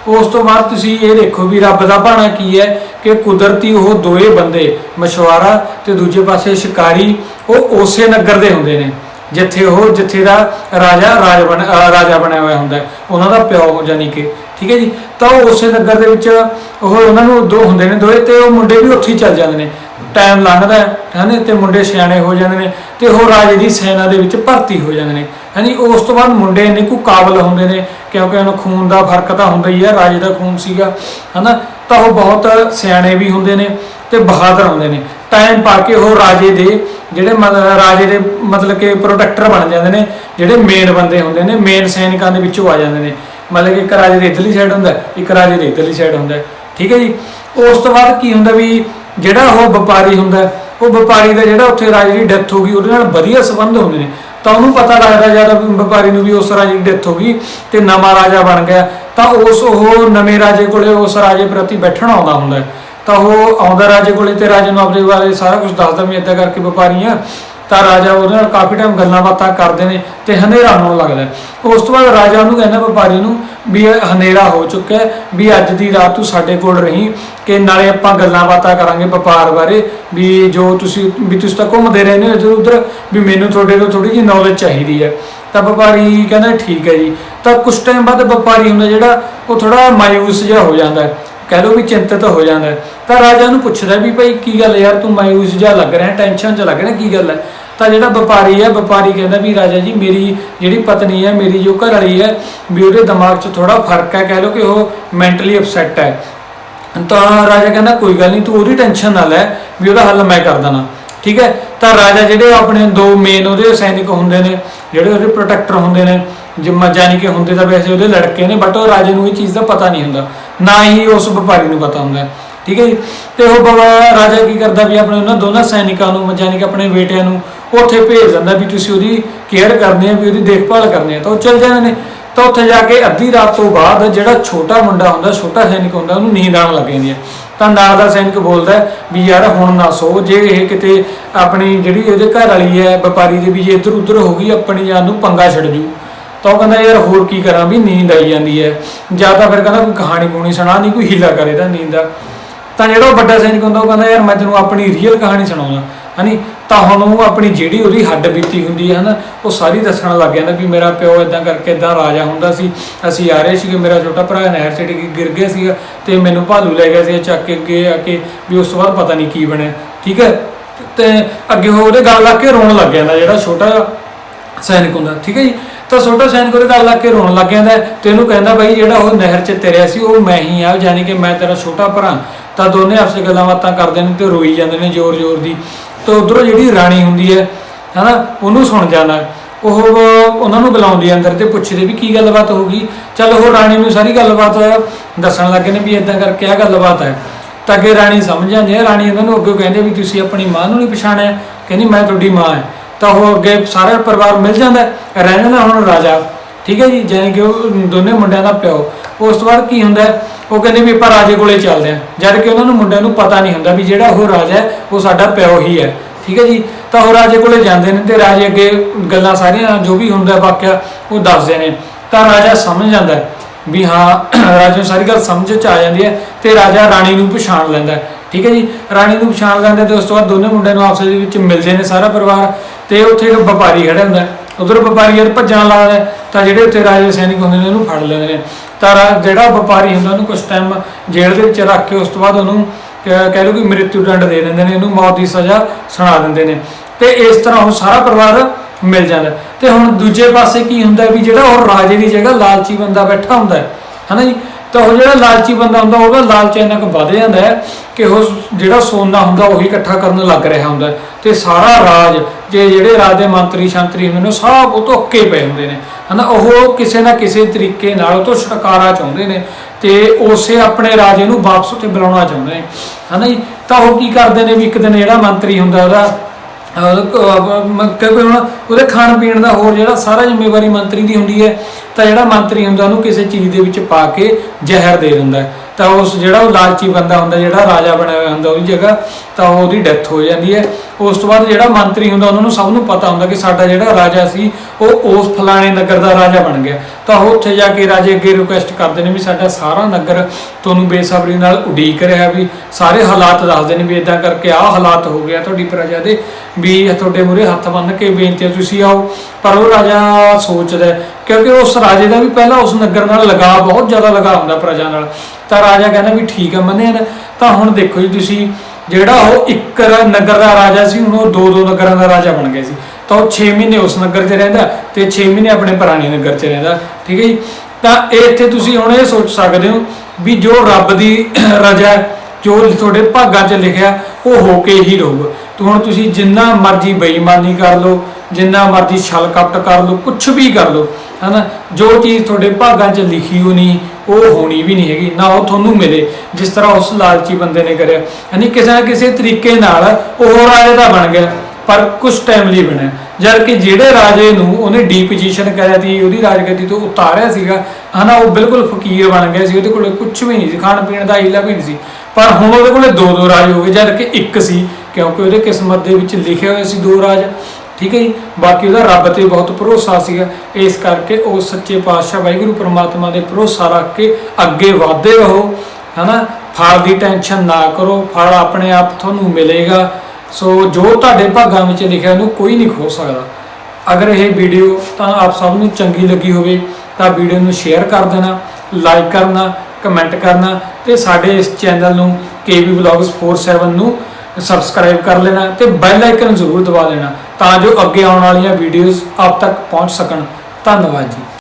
ਉਸ ਤੋਂ ਬਾਅਦ ਤੁਸੀਂ ਇਹ ਦੇਖੋ ਵੀ ਰੱਬ ਦਾ ਬਾਣਾ ਕੀ ਹੈ ਕਿ ਕੁਦਰਤੀ ਉਹ ਦੋਏ ਬੰਦੇ ਮਸ਼ਵਾਰਾ ਤੇ ਦੂਜੇ ਪਾਸੇ ਸ਼ਿਕਾਰੀ, ਉਹ ਉਸੇ ਨਗਰ ਦੇ ਹੁੰਦੇ ਨੇ, ਜਿੱਥੇ ਉਹ, ਜਿੱਥੇ ਦਾ ਰਾਜਾ, ਰਾਜ ਬਣ ਰਾਜਾ ਬਣਿਆ ਹੋਇਆ ਹੁੰਦਾ ਉਹਨਾਂ ਦਾ ਪਿਓ ਜਾਨੀ ਕਿ, ਠੀਕ ਹੈ ਜੀ? ਤਾਂ ਉਹ ਉਸੇ ਨਗਰ ਦੇ ਵਿੱਚ ਉਹ ਉਹਨਾਂ ਨੂੰ ਦੋ ਹੁੰਦੇ ਨੇ ਦੋਏ ਤੇ ਉਹ ਮੁੰਡੇ ਵੀ ਉੱਥੇ ਹੀ ਚੱਲ ਜਾਂਦੇ ਨੇ। ਟਾਈਮ ਲੰਘਦਾ ਹੈ ਹੈਨੇ ਤੇ ਮੁੰਡੇ ਸਿਆਣੇ ਹੋ ਜਾਂਦੇ ਨੇ ਤੇ ਉਹ ਰਾਜੇ ਦੀ ਸੈਨਾ ਦੇ ਵਿੱਚ ਭਰਤੀ ਹੋ ਜਾਂਦੇ ਨੇ। ਹੈਨੀ ਉਸ ਤੋਂ ਬਾਅਦ ਮੁੰਡੇ ਇੰਨੇ ਕੁ ਕਾਬਲ ਹੁੰਦੇ ਨੇ, ਕਿਉਂਕਿ ਉਹਨਾਂ ਖੂਨ ਦਾ ਫ਼ਰਕ ਤਾਂ ਹੁੰਦਾ ਹੀ ਹੈ, ਰਾਜੇ ਦਾ ਖੂਨ ਸੀਗਾ, ਹਨਾ? ਤਾਂ ਉਹ ਬਹੁਤ ਸਿਆਣੇ ਵੀ ਹੁੰਦੇ ਨੇ ਤੇ ਬਹਾਦਰ ਹੁੰਦੇ ਨੇ। ਟਾਈਮ ਪਾ ਕੇ ਉਹ ਰਾਜੇ ਦੇ ਜਿਹੜੇ ਰਾਜੇ ਦੇ ਮਤਲਬ ਕਿ ਪ੍ਰੋਟੈਕਟਰ ਬਣ ਜਾਂਦੇ ਨੇ, ਜਿਹੜੇ ਮੇਨ ਬੰਦੇ ਹੁੰਦੇ ਨੇ ਮੇਨ ਸੈਨਿਕਾਂ ਦੇ ਵਿੱਚੋਂ ਆ ਜਾਂਦੇ ਨੇ। ਮਤਲਬ ਕਿ ਇੱਕ ਰਾਜੇ ਦੇ ਇਧਰਲੀ ਸਾਈਡ ਹੁੰਦਾ, ਇੱਕ ਰਾਜੇ ਦੇ ਇਧਰਲੀ ਸਾਈਡ ਹੁੰਦਾ। ਠੀਕ ਹੈ ਜੀ? ਉਸ ਤੋਂ ਬਾਅਦ ਕੀ ਹੁੰਦਾ ਵੀ ਜਿਹੜਾ ਉਹ ਵਪਾਰੀ ਹੁੰਦਾ, ਉਹ ਵਪਾਰੀ ਦਾ ਜਿਹੜਾ ਉੱਥੇ ਰਾਜੇ ਦੀ ਡੈਥ ਹੋ ਗਈ, ਉਹਦੇ ਨਾਲ ਵਧੀਆ ਸੰਬੰਧ ਹੁੰਦੇ ਨੇ। ਤਾਂ ਉਹਨੂੰ ਪਤਾ ਲੱਗਦਾ ਜ਼ਿਆਦਾ ਵਪਾਰੀ ਨੂੰ ਵੀ ਉਸ ਰਾਜੇ ਦੀ ਡੈਥ ਹੋ ਗਈ ਤੇ ਨਵਾਂ ਰਾਜਾ ਬਣ ਗਿਆ, ਤਾਂ ਉਸ ਉਹ ਨਵੇਂ ਰਾਜੇ ਕੋਲੇ ਉਸ ਰਾਜੇ ਪ੍ਰਤੀ ਬੈਠਣ ਆਉਂਦਾ ਹੁੰਦਾ ਤਾਂ ਉਹ ਆਉਂਦਾ ਰਾਜੇ ਕੋਲੇ ਤੇ ਰਾਜੇ ਨੂੰ ਆਪਣੇ ਬਾਰੇ ਸਾਰਾ ਕੁਝ ਦੱਸਦਾ ਵੀ ਇਦਾਂ ਕਰਕੇ ਵਪਾਰੀ ਆ। ਤਾਂ ਰਾਜਾ ਉਹਦੇ ਨਾਲ ਕਾਫੀ ਟਾਈਮ ਗੱਲਾਂ ਬਾਤਾਂ ਕਰਦੇ ਨੇ ਤੇ ਹਨੇਰਾ ਹੋਣ ਲੱਗਦਾ ਉਸ ਤੋਂ ਬਾਅਦ ਰਾਜਾ ਉਹਨੂੰ ਕਹਿੰਦਾ, ਵਪਾਰੀ ਨੂੰ ਵੀ ਹਨੇਰਾ ਹੋ ਚੁੱਕਿਆ ਵੀ ਅੱਜ ਦੀ ਰਾਤ ਤੂੰ ਸਾਡੇ ਕੋਲ ਰਹੀਂ ਕਿ ਨਾਲੇ ਆਪਾਂ ਗੱਲਾਂ ਬਾਤਾਂ ਕਰਾਂਗੇ ਵਪਾਰ ਬਾਰੇ, ਵੀ ਜੋ ਤੁਸੀਂ, ਵੀ ਤੁਸੀਂ ਤਾਂ ਘੁੰਮਦੇ ਰਹਿੰਦੇ ਹੋ ਇੱਧਰ ਉੱਧਰ, ਵੀ ਮੈਨੂੰ ਤੁਹਾਡੇ ਤੋਂ ਥੋੜੀ ਜਿਹੀ ਨੌਲੇਜ ਚਾਹੀਦੀ ਹੈ। ਤਾਂ ਵਪਾਰੀ ਕਹਿੰਦਾ, ਠੀਕ ਹੈ ਜੀ। ਤਾਂ ਕੁਝ ਟਾਈਮ ਬਾਅਦ ਵਪਾਰੀ ਹੁੰਦਾ ਜਿਹੜਾ, ਉਹ ਥੋੜਾ ਮਾਇੂਸ ਜਿਹਾ ਹੋ ਜਾਂਦਾ ਹੈ। ਕਹਿ ਲਓ ਵੀ ਚਿੰਤਤ ਹੋ ਜਾਂਦਾ ਤਾਂ ਰਾਜਾ ਨੂੰ ਪੁੱਛਦਾ ਵੀ ਭਾਈ ਕੀ ਗੱਲ ਯਾਰ, ਤੂੰ ਮਾਇੂਸ ਜਿਹਾ ਲੱਗ ਰਿਹਾ ਟੈਨਸ਼ਨ 'ਚ ਲੱਗ ਰਿਹਾ, ਕੀ ਗੱਲ ਹੈ? ਤਾਂ ਜਿਹੜਾ ਵਪਾਰੀ ਹੈ, ਵਪਾਰੀ ਕਹਿੰਦਾ ਵੀ ਰਾਜਾ ਜੀ, ਮੇਰੀ ਜਿਹੜੀ ਪਤਨੀ ਹੈ, ਮੇਰੀ ਜੋ ਘਰ ਵਾਲੀ ਹੈ, ਵੀ ਉਹਦੇ ਦਿਮਾਗ 'ਚ ਥੋੜਾ ਫ਼ਰਕ ਹੈ, ਕਹਿ ਲਓ ਕਿ ਉਹ ਮੈਂਟਲੀ ਅਪਸੈਟ ਹੈ। ਤਾਂ ਰਾਜਾ ਕਹਿੰਦਾ, ਕੋਈ ਗੱਲ ਨਹੀਂ, ਤੂੰ ਉਹਦੀ ਟੈਨਸ਼ਨ ਨਾ ਲੈ, ਵੀ ਉਹਦਾ ਹੱਲ ਮੈਂ ਕਰ ਦਣਾ। ਠੀਕ ਹੈ? ਤਾਂ ਰਾਜਾ ਜਿਹੜੇ ਆਪਣੇ ਦੋ ਮੇਨ ਉਹਦੇ ਸੈਨਿਕ ਹੁੰਦੇ ਨੇ, ਜਿਹੜੇ ਉਹਦੇ ਪ੍ਰੋਟੈਕਟਰ ਹੁੰਦੇ ਨੇ, ਜਿੰਮਾ ਜਾਨੀ ਕਿ ਹੁੰਦੇ ਤਾਂ ਵੈਸੇ ਉਹਦੇ ਲੜਕੇ ਨੇ ਬਟ ਉਹ ਰਾਜੇ ਨੂੰ ਇਹ ਚੀਜ਼ ਦਾ ਪਤਾ ਨਹੀਂ ਹੁੰਦਾ। ਨਾ ਹੀ ਉਸ ਵਪਾਰੀ ਨੂੰ ਪਤਾ ਹੁੰਦਾ। ਠੀਕ ਹੈ ਜੀ? ਤੇ ਉਹ ਬਾਬਾ ਰਾਜਾ ਕੀ ਕਰਦਾ ਵੀ ਆਪਣੇ ਉਹਨਾਂ ਦੋਨਾਂ ਸੈਨਿਕਾਂ ਨੂੰ ਜਾਨੀ ਕਿ ਆਪਣੇ ਬੇਟਿਆਂ ਨੂੰ ਉੱਥੇ ਭੇਜ ਦਿੰਦਾ ਵੀ ਤੁਸੀਂ ਉਹਦੀ ਕੇਅਰ ਕਰਨੀ ਹੈ, ਵੀ ਉਹਦੀ ਦੇਖਭਾਲ ਕਰਨੀ ਹੈ। ਤਾਂ ਉਹ ਚਲ ਜਾਂਦੇ ਨੇ। ਤਾਂ ਉੱਥੇ ਜਾ ਕੇ ਅੱਧੀ ਰਾਤ ਤੋਂ ਬਾਅਦ ਜਿਹੜਾ ਛੋਟਾ ਮੁੰਡਾ ਹੁੰਦਾ, ਛੋਟਾ ਸੈਨਿਕ ਹੁੰਦਾ, ਉਹਨੂੰ ਨੀਂਦ ਆਉਣ ਲੱਗ ਜਾਂਦੀ ਹੈ। ਤਾਂ ਨਾਲ ਦਾ ਸੈਨਿਕ ਬੋਲਦਾ ਵੀ ਯਾਰ ਹੁਣ ਨਾ ਸੋ, ਜੇ ਇਹ ਕਿਤੇ ਆਪਣੀ ਜਿਹੜੀ ਉਹਦੇ ਘਰ ਵਾਲੀ ਹੈ, ਵਪਾਰੀ ਦੀ ਵੀ ਜੇ ਇੱਧਰ ਉੱਧਰ ਹੋ ਗਈ, ਆਪਣੀ ਜਾਨ ਨੂੰ ਪੰਗਾ ਛੱਡ ਜੂ। ਤਾਂ ਉਹ ਕਹਿੰਦਾ ਯਾਰ ਹੋਰ ਕੀ ਕਰਾਂ ਵੀ ਨੀਂਦ ਆਈ ਜਾਂਦੀ ਹੈ। ਜਾਂ ਤਾਂ ਫਿਰ ਕਹਿੰਦਾ ਕੋਈ ਕਹਾਣੀ ਪੂਣੀ ਸੁਣਾ, ਨਹੀਂ ਕੋਈ ਹੀਲਾ ਕਰੇ ਤਾਂ ਨੀਂਦ ਦਾ। ਤਾਂ ਜਿਹੜਾ ਉਹ ਵੱਡਾ ਸੈਨਿਕ ਹੁੰਦਾ, ਉਹ ਕਹਿੰਦਾ, ਯਾਰ, ਮੈਂ ਤੈਨੂੰ ਆਪਣੀ ਰੀਅਲ ਕਹਾਣੀ ਸੁਣਾਉਣਾ ਹਨੀ, ਤਾਂ ਹੁਣ ਉਹ ਆਪਣੀ ਜਿਹੜੀ ਉਹਦੀ ਹੱਡ ਬੀਤੀ ਹੁੰਦੀ ਹੈ ਹਨਾ ਉਹ ਸਾਰੀ ਦੱਸਣ ਲੱਗ ਜਾਂਦਾ ਵੀ ਮੇਰਾ ਪਿਓ ਇਦਾਂ ਕਰਕੇ ਇਦਾਂ ਰਾਜਾ ਹੁੰਦਾ ਸੀ। ਅਸੀਂ ਆ ਰਹੇ ਸੀਗੇ, ਮੇਰਾ ਛੋਟਾ ਭਰਾ ਨਹਿਰ 'ਚ ਡਿੱਗ- ਗਿਰ ਗਿਆ ਸੀਗਾ ਤੇ ਮੈਨੂੰ ਭਾਲੂ ਲੈ ਗਿਆ ਸੀ ਚੱਕ ਕੇ ਅੱਗੇ ਆ ਕੇ ਵੀ ਉਸ ਤੋਂ ਬਾਅਦ ਪਤਾ ਨਹੀਂ ਕੀ ਬਣਿਆ, ਠੀਕ ਹੈ? ਤੇ ਅੱਗੇ ਉਹਦੇ ਗੱਲ ਲੱਗ ਕੇ ਰੋਣ ਲੱਗ ਜਾਂਦਾ, ਜਿਹੜਾ ਛੋਟਾ ਸੈਨਿਕ ਹੁੰਦਾ, ਠੀਕ ਹੈ ਜੀ? ਤਾਂ ਛੋਟਾ ਸੈਨਿਕ ਉਹਦੇ ਗੱਲ ਲੱਗ ਕੇ ਰੋਣ ਲੱਗ ਜਾਂਦਾ ਹੈ ਤੇ ਉਹਨੂੰ ਕਹਿੰਦਾ, ਬਾਈ, ਜਿਹੜਾ ਉਹ ਨਹਿਰ 'ਚ ਤੇਰਿਆ ਸੀ, ਉਹ ਮੈਂ ਹੀ ਆ ਯਾਨੀ ਕਿ ਮੈਂ ਤੇਰਾ ਛੋਟਾ ਭਰਾ। ਤਾਂ ਦੋਨੇ ਆਪਸ ਗੱਲਾਂ ਬਾਤਾਂ ਕਰਦੇ ਨੇ ਤੇ ਰੋਈ ਜਾਂਦੇ ਨੇ ਜ਼ੋਰ-ਜ਼ੋਰ ਦੀ। ਤਾਂ ਉਧਰੋਂ ਜਿਹੜੀ ਰਾਣੀ ਹੁੰਦੀ ਹੈ ਹਨਾ ਉਹਨੂੰ ਸੁਣ ਜਾਂਦਾ ਉਹ ਉਹਨਾਂ ਨੂੰ ਬੁਲਾਉਂਦੀ ਅੰਦਰ ਤੇ ਪੁੱਛਦੇ ਵੀ ਕੀ ਗੱਲਬਾਤ ਹੋ ਗਈ ਚੱਲ ਉਹ ਰਾਣੀ ਨੂੰ ਸਾਰੀ ਗੱਲਬਾਤ ਦੱਸਣ ਲੱਗੇ ਨੇ ਵੀ ਇਦਾਂ ਕਰਕੇ ਆ ਗੱਲਬਾਤ ਹੈ। ਤਾਂ ਅੱਗੇ ਰਾਣੀ ਸਮਝ ਜਾਂਦੀ ਹੈ। ਰਾਣੀ ਉਹਨਾਂ ਨੂੰ ਅੱਗੇ ਕਹਿੰਦੇ ਵੀ ਤੁਸੀਂ ਆਪਣੀ ਮਾਂ ਨੂੰ ਨਹੀਂ ਪਛਾਣਿਆ। ਕਹਿੰਦੀ ਮੈਂ ਤੁਹਾਡੀ ਮਾਂ ਹੈ। ਤਾਂ ਉਹ ਅੱਗੇ ਸਾਰਾ ਪਰਿਵਾਰ ਮਿਲ ਜਾਂਦਾ ਹੈ, ਰਹਿ ਜਾਂਦਾ ਹੁਣ ਰਾਜਾ ਠੀਕ ਹੈ ਜੀ? ਜਾਨੀ ਕਿ ਉਹ ਦੋਨੇ ਮੁੰਡਿਆਂ ਦਾ ਪਿਓ। ਉਸ ਤੋਂ ਬਾਅਦ ਕੀ ਹੁੰਦਾ ਉਹ ਕਹਿੰਦੇ ਵੀ ਆਪਾਂ ਰਾਜੇ ਕੋਲੇ ਚੱਲਦੇ ਹਾਂ। ਜਦ ਕਿ ਉਹਨਾਂ ਨੂੰ ਮੁੰਡਿਆਂ ਨੂੰ ਪਤਾ ਨਹੀਂ ਹੁੰਦਾ ਵੀ ਜਿਹੜਾ ਉਹ ਰਾਜਾ ਹੈ, ਉਹ ਸਾਡਾ ਪਿਓ ਹੀ ਹੈ। ਠੀਕ ਹੈ ਜੀ? ਤਾਂ ਉਹ ਰਾਜੇ ਕੋਲੇ ਜਾਂਦੇ ਨੇ ਤੇ ਰਾਜੇ ਅੱਗੇ ਗੱਲਾਂ ਸਾਰੀਆਂ ਜੋ ਵੀ ਹੁੰਦਾ ਵਾਕਿਆ ਉਹ ਦੱਸਦੇ ਨੇ। ਤਾਂ ਰਾਜਾ ਸਮਝ ਜਾਂਦਾ ਹੈ ਵੀ ਹਾਂ, ਰਾਜੇ ਨੂੰ ਸਾਰੀ ਗੱਲ ਸਮਝ ਚ ਆ ਜਾਂਦੀ ਹੈ ਤੇ ਰਾਜਾ ਰਾਣੀ ਨੂੰ ਪਛਾਣ ਲੈਂਦਾ ਹੈ। ਠੀਕ ਹੈ ਜੀ? ਰਾਣੀ ਨੂੰ ਪਛਾਣ ਲੈਂਦਾ ਤੇ ਉਸ ਤੋਂ ਬਾਅਦ ਦੋਨੇ ਮੁੰਡਿਆਂ ਨੂੰ ਆਪਸ ਦੇ ਵਿੱਚ ਮਿਲਦੇ ਨੇ ਸਾਰਾ ਪਰਿਵਾਰ ਤੇ ਉੱਥੇ ਇੱਕ ਵਪਾਰੀ ਖੜਾ ਹੁੰਦਾ ਉਧਰ ਵਪਾਰੀ ਜਦ ਭੱਜਣ ਲੱਗਦਾ ਤਾਂ ਜਿਹੜੇ ਉੱਥੇ ਰਾਜੇ ਸੈਨਿਕ ਹੁੰਦੇ ਨੇ ਉਹਨੂੰ ਫੜ ਲੈਂਦੇ ਨੇ। ਤਾਂ ਜਿਹੜਾ ਵਪਾਰੀ ਹੁੰਦਾ ਉਹਨੂੰ ਕੁਝ ਟਾਈਮ ਜੇਲ੍ਹ ਦੇ ਵਿੱਚ ਰੱਖ ਕੇ ਉਸ ਤੋਂ ਬਾਅਦ ਉਹਨੂੰ ਕਹਿ ਲਓ ਕਿ ਮ੍ਰਿਤੂ ਦੰਡ ਦੇ ਦਿੰਦੇ ਨੇ ਇਹਨੂੰ ਮੌਤ ਦੀ ਸਜ਼ਾ ਸੁਣਾ ਦਿੰਦੇ ਨੇ। ਤੇ ਇਸ ਤਰ੍ਹਾਂ ਉਹ ਸਾਰਾ ਪਰਿਵਾਰ ਮਿਲ ਜਾਂਦਾ। ਤੇ ਹੁਣ ਦੂਜੇ ਪਾਸੇ ਕੀ ਹੁੰਦਾ ਵੀ ਜਿਹੜਾ ਉਹ ਰਾਜੇ ਦੀ ਜਗ੍ਹਾ ਲਾਲਚੀ ਬੰਦਾ ਬੈਠਾ ਹੁੰਦਾ ਹੈ, ਹਨਾ ਜੀ? ਤਾਂ ਉਹ ਜਿਹੜਾ ਲਾਲਚੀ ਬੰਦਾ ਹੁੰਦਾ ਉਹਦਾ ਲਾਲਚ ਇੰਨਾ ਕੁ ਵੱਧ ਜਾਂਦਾ ਹੈ ਕਿ ਉਹ ਜਿਹੜਾ ਸੋਨਾ ਹੁੰਦਾ, ਉਹੀ ਇਕੱਠਾ ਕਰਨ ਲੱਗ ਰਿਹਾ ਹੁੰਦਾ ਤੇ ਸਾਰਾ ਰਾਜ, ਜੇ ਜਿਹੜੇ ਰਾਜ ਦੇ ਮੰਤਰੀ ਸ਼ੰਤਰੀ ਹੁੰਦੇ ਨੇ ਸਭ ਉਹ ਤੋਂ ਅੱਕੇ ਪਏ ਹੁੰਦੇ ਨੇ। ਹਨਾ, ਉਹ ਕਿਸੇ ਨਾ ਕਿਸੇ ਤਰੀਕੇ ਨਾਲ ਉਹ ਤੋਂ ਛੁਟਕਾਰਾ ਚਾਹੁੰਦੇ ਨੇ ਤੇ ਉਸੇ ਆਪਣੇ ਰਾਜੇ ਨੂੰ ਵਾਪਸ ਉੱਥੇ ਬੁਲਾਉਣਾ ਚਾਹੁੰਦੇ ਨੇ। ਹਨਾ ਜੀ? ਤਾਂ ਉਹ ਕੀ ਕਰਦੇ ਨੇ ਵੀ ਇੱਕ ਦਿਨ ਜਿਹੜਾ ਮੰਤਰੀ ਹੁੰਦਾ ਉਹਦਾ ਕਿਉਂਕਿ ਹੁਣ ਉਹਦੇ ਖਾਣ ਪੀਣ ਦਾ ਹੋਰ ਜਿਹੜਾ ਸਾਰਾ ਜ਼ਿੰਮੇਵਾਰੀ ਮੰਤਰੀ ਦੀ ਹੁੰਦੀ ਹੈ, ਤਾਂ ਜਿਹੜਾ ਮੰਤਰੀ ਹੁੰਦਾ ਉਹਨੂੰ ਕਿਸੇ ਚੀਜ਼ ਦੇ ਵਿੱਚ ਪਾ ਕੇ ਜ਼ਹਿਰ ਦੇ ਦਿੰਦਾ ਤਾਂ ਉਸ ਜਿਹੜਾ ਉਹ ਲਾਲਚੀ ਬੰਦਾ ਹੁੰਦਾ, ਜਿਹੜਾ ਰਾਜਾ ਬਣਿਆ ਹੋਇਆ ਹੁੰਦਾ ਉਹਦੀ ਜਗ੍ਹਾ, ਤਾਂ ਉਹਦੀ ਡੈਥ ਹੋ ਜਾਂਦੀ ਹੈ। ਉਸ ਤੋਂ ਬਾਅਦ ਜਿਹੜਾ ਮੰਤਰੀ ਹੁੰਦਾ, ਉਹਨਾਂ ਨੂੰ ਸਭ ਨੂੰ ਪਤਾ ਹੁੰਦਾ ਕਿ ਸਾਡਾ ਜਿਹੜਾ ਰਾਜਾ ਸੀ, ਉਹ ਉਸ ਫਲਾਣੇ ਨਗਰ ਦਾ ਰਾਜਾ ਬਣ ਗਿਆ। ਤਾਂ ਉਹ ਉੱਥੇ ਜਾ ਕੇ ਰਾਜੇ ਅੱਗੇ ਰਿਕੁਐਸਟ ਕਰਦੇ ਨੇ ਵੀ ਸਾਡਾ ਸਾਰਾ ਨਗਰ ਤੁਹਾਨੂੰ ਬੇਸਬਰੀ ਨਾਲ ਉਡੀਕ ਰਿਹਾ ਵੀ ਸਾਰੇ ਹਾਲਾਤ ਦੱਸਦੇ ਨੇ ਵੀ ਇਦਾਂ ਕਰਕੇ ਆਹ ਹਾਲਾਤ ਹੋ ਗਿਆ ਤੁਹਾਡੀ ਪ੍ਰਜਾ ਦੇ ਵੀ ਤੁਹਾਡੇ ਮੂਰੇ ਹੱਥ ਬੰਨ੍ਹ ਕੇ ਬੇਨਤੀ ਤੁਸੀਂ ਆਓ। ਪਰ ਉਹ ਰਾਜਾ ਸੋਚਦਾ ਕਿਉਂਕਿ ਉਸ ਰਾਜੇ ਦਾ ਵੀ ਪਹਿਲਾਂ ਉਸ ਨਗਰ ਨਾਲ ਲਗਾਅ, ਬਹੁਤ ਜ਼ਿਆਦਾ ਲਗਾ ਹੁੰਦਾ ਪ੍ਰਜਾ ਨਾਲ। ਤਾਂ ਰਾਜਾ ਕਹਿੰਦਾ ਵੀ ਠੀਕ ਆ ਮੰਨਿਆ ਨਾ। ਤਾਂ ਹੁਣ ਦੇਖੋ ਜੀ ਤੁਸੀਂ ਜਿਹੜਾ ਉਹ ਇੱਕ ਨਗਰ ਦਾ ਰਾਜਾ ਸੀ, ਹੁਣ ਉਹ ਦੋ ਦੋ ਨਗਰਾਂ ਦਾ ਰਾਜਾ ਬਣ ਗਿਆ ਸੀ। ਤਾਂ ਉਹ 6 ਮਹੀਨੇ ਉਸ ਨਗਰ 'ਚ ਰਹਿੰਦਾ ਤੇ 6 ਮਹੀਨੇ ਆਪਣੇ ਪੁਰਾਣੇ ਨਗਰ 'ਚ ਰਹਿੰਦਾ, ਠੀਕ ਹੈ ਜੀ? ਤਾਂ ਇਹ ਇੱਥੇ ਤੁਸੀਂ ਹੁਣ ਇਹ ਸੋਚ ਸਕਦੇ ਹੋ ਵੀ ਜੋ ਰੱਬ ਦੀ ਰਜਾ ਜੋ ਤੁਹਾਡੇ ਭਾਗਾਂ 'ਚ ਲਿਖਿਆ, ਉਹ ਹੋ ਕੇ ਹੀ ਰਹੂਗਾ। ਤੂੰ ਹੁਣ ਤੁਸੀਂ ਜਿੰਨਾ ਮਰਜ਼ੀ ਬੇਈਮਾਨੀ ਕਰ ਲਓ, ਜਿੰਨਾ ਮਰਜ਼ੀ ਛਲ ਕਪਟ ਕਰ ਲਓ ਕੁਝ ਵੀ ਕਰ ਲਓ, ਹਨਾ? ਜੋ ਚੀਜ਼ ਤੁਹਾਡੇ ਭਾਗਾਂ 'ਚ ਲਿਖੀ ਹੋਣੀ ਉਹ ਹੋਣੀ ਵੀ ਨਹੀਂ ਹੈਗੀ, ਨਾ ਉਹ ਤੁਹਾਨੂੰ ਮਿਲੇ, ਜਿਸ ਤਰ੍ਹਾਂ ਉਸ ਲਾਲਚੀ ਬੰਦੇ ਨੇ ਕਰਿਆ। ਯਾਨੀ ਕਿਸੇ ਨਾ ਕਿਸੇ ਤਰੀਕੇ ਨਾਲ ਉਹ ਰਾਜੇ ਦਾ ਬਣ ਗਿਆ, ਪਰ ਕੁਝ ਟਾਈਮ ਲਈ ਬਣਿਆ ਜਦ ਕਿ ਜਿਹੜੇ ਰਾਜੇ ਨੂੰ ਉਹਨੇ ਡੀ ਪੋਜੀਸ਼ਨ ਕਰਿਆ ਸੀ ਉਹਦੀ ਰਾਜਗੱਦੀ ਤੋਂ ਉਤਾਰਿਆ ਸੀਗਾ, ਹਨਾ, ਉਹ ਬਿਲਕੁਲ ਫਕੀਰ ਬਣ ਗਿਆ ਸੀ, ਉਹਦੇ ਕੋਲ ਕੁਝ ਵੀ ਨਹੀਂ ਸੀ, ਖਾਣ ਪੀਣ ਦਾ ਹੀਲਾ ਵੀ ਨਹੀਂ ਸੀ। ਪਰ ਹੁਣ ਉਹਦੇ ਕੋਲੇ ਦੋ ਦੋ ਰਾਜ ਹੋ ਗਏ, ਜਦ ਕਿ ਇੱਕ ਸੀ, ਕਿਉਂਕਿ ਉਹਦੇ ਕਿਸਮਤ ਦੇ ਵਿੱਚ ਲਿਖਿਆ ਹੋਇਆ ਸੀ ਦੋ ਰਾਜ। ਠੀਕ ਹੈ ਜੀ? ਬਾਕੀ ਉਹਦਾ ਰੱਬ ਤੇ ਬਹੁਤ ਭਰੋਸਾ ਸੀਗਾ। ਇਸ ਕਰਕੇ ਉਹ ਸੱਚੇ ਪਾਤਸ਼ਾਹ ਵਾਹਿਗੁਰੂ ਪ੍ਰਮਾਤਮਾ ਦੇ ਭਰੋਸਾ ਰੱਖ ਕੇ ਅੱਗੇ ਵਧਦੇ ਰਹੋ, ਹਨਾ? ਫਲ ਦੀ ਟੈਨਸ਼ਨ ਨਾ ਕਰੋ, ਫਲ ਆਪਣੇ ਆਪ ਤੁਹਾਨੂੰ ਮਿਲੇਗਾ। ਸੋ ਜੋ ਤੁਹਾਡੇ ਭਾਗਾਂ ਵਿੱਚ ਲਿਖਿਆ ਉਹਨੂੰ ਕੋਈ ਨਹੀਂ ਖੋ ਸਕਦਾ। ਅਗਰ ਇਹ ਵੀਡੀਓ ਤਾਂ ਆਪ ਸਭ ਨੂੰ ਚੰਗੀ ਲੱਗੀ ਹੋਵੇ, ਤਾਂ ਵੀਡੀਓ ਨੂੰ ਸ਼ੇਅਰ ਕਰ ਦੇਣਾ, ਲਾਈਕ ਕਰਨਾ, ਕਮੈਂਟ ਕਰਨਾ ਤੇ ਸਾਡੇ ਇਸ ਚੈਨਲ ਨੂੰ KB Vlogs 47 ਨੂੰ ਸਬਸਕ੍ਰਾਈਬ ਕਰ ਲੈਣਾ ਤੇ ਬੈਲ ਆਈਕਨ ਜ਼ਰੂਰ ਦਬਾ ਦੇਣਾ। ਤਾਂ ਜੋ ਅੱਗੇ ਆਉਣ ਵਾਲੀਆਂ ਵੀਡੀਓਜ਼ ਆਪ ਤੱਕ ਪਹੁੰਚ ਸਕਣ। ਧੰਨਵਾਦ ਜੀ।